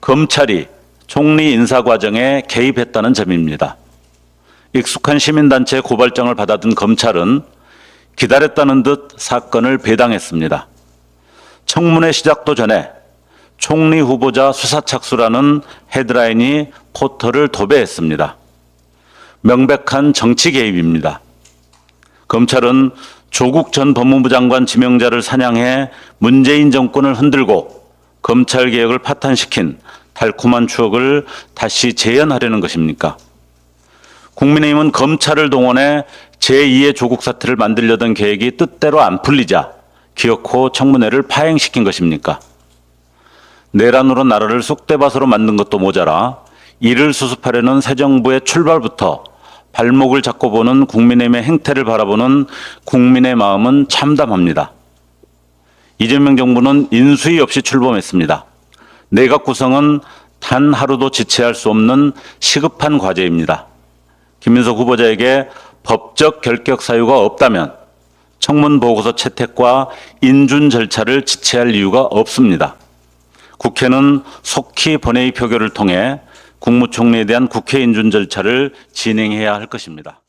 검찰이 총리 인사 과정에 개입했다는 점입니다. 익숙한 시민단체 고발장을 받아든 검찰은 기다렸다는 듯 사건을 배당했습니다. 청문회 시작도 전에 총리 후보자 수사 착수라는 헤드라인이 포털을 도배했습니다. 명백한 정치 개입입니다. 검찰은 조국 전 법무부 장관 지명자를 사냥해 문재인 정권을 흔들고 검찰 개혁을 파탄시킨 달콤한 추억을 다시 재현하려는 것입니까? 국민의힘은 검찰을 동원해 제2의 조국 사태를 만들려던 계획이 뜻대로 안 풀리자 기어코 청문회를 파행시킨 것입니까? 내란으로 나라를 쑥대밭으로 만든 것도 모자라 이를 수습하려는 새 정부의 출발부터 발목을 잡고 보는 국민의힘의 행태를 바라보는 국민의 마음은 참담합니다. 이재명 정부는 인수위 없이 출범했습니다. 내각 구성은 단 하루도 지체할 수 없는 시급한 과제입니다. 김민석 후보자에게 법적 결격 사유가 없다면 청문 보고서 채택과 인준 절차를 지체할 이유가 없습니다. 국회는 속히 본회의 표결을 통해 국무총리에 대한 국회 인준 절차를 진행해야 할 것입니다.